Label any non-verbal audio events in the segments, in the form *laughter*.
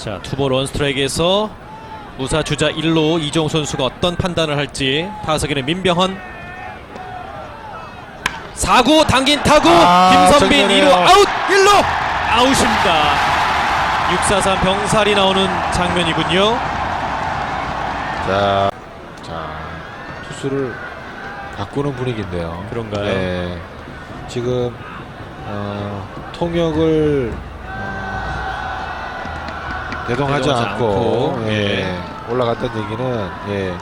자 투볼 원스트라이크에서 무사 주자 1루 이종 선수가 어떤 판단을 할지 타석에는 민병헌 4구 당긴 타구 아, 김선빈 정면이에요. 2루 아웃 1루 아웃입니다 643 병살이 나오는 장면이군요 자, 자 투수를 바꾸는 분위기인데요. 그런가요? 네. 지금 어, 통역을 어, 대동하지 않고, 않고, 예, 예. 올라갔다는 얘기는 예,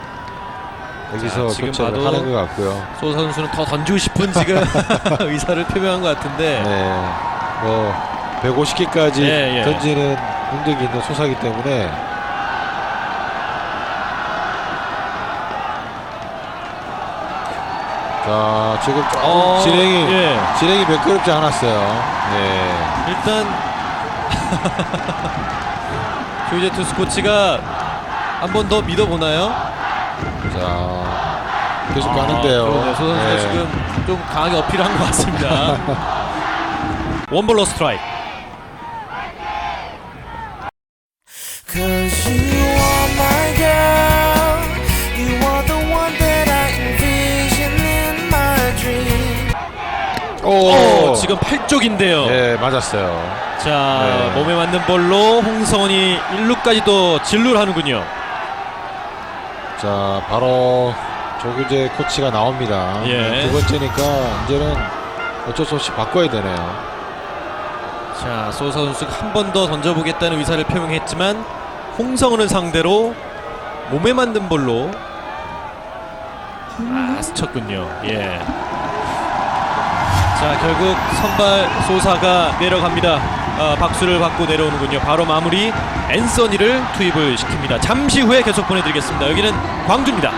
여기서 자, 지금 봐도 하는 것 같고요. 소 선수는 더 던지고 싶은 지금 *laughs* 의사를 표명한 것 같은데 네, 뭐 150개까지 예, 예. 던지는 능력이 있는 소사기 때문에 자 지금 어, 진행이 예. 진행이 매끄럽지 않았어요. 예. 일단 *laughs* 조이제 투수 코치가 한 번 더 믿어보나요? 자 계속 가는데요. 그러네요. 소 선수가 예. 지금 좀 강하게 어필한 것 같습니다. *laughs* 원볼 러 스트라이크. 오, 오, 지금 팔 쪽인데요. 예 맞았어요. 자, 네. 몸에 맞는 볼로 홍성원이 1루까지도 진루를 하는군요. 자 바로 조규재 코치가 나옵니다. 예. 두 번째니까 이제는 어쩔 수 없이 바꿔야 되네요. 자, 소 선수가 한 번 더 던져보겠다는 의사를 표명했지만 홍성은을 상대로 몸에 맞는 볼로 아, 스쳤군요. 예. 자, 결국 선발 소사가 내려갑니다. 아, 박수를 받고 내려오는군요. 바로 마무리 앤서니를 투입을 시킵니다. 잠시 후에 계속 보내드리겠습니다. 여기는 광주입니다.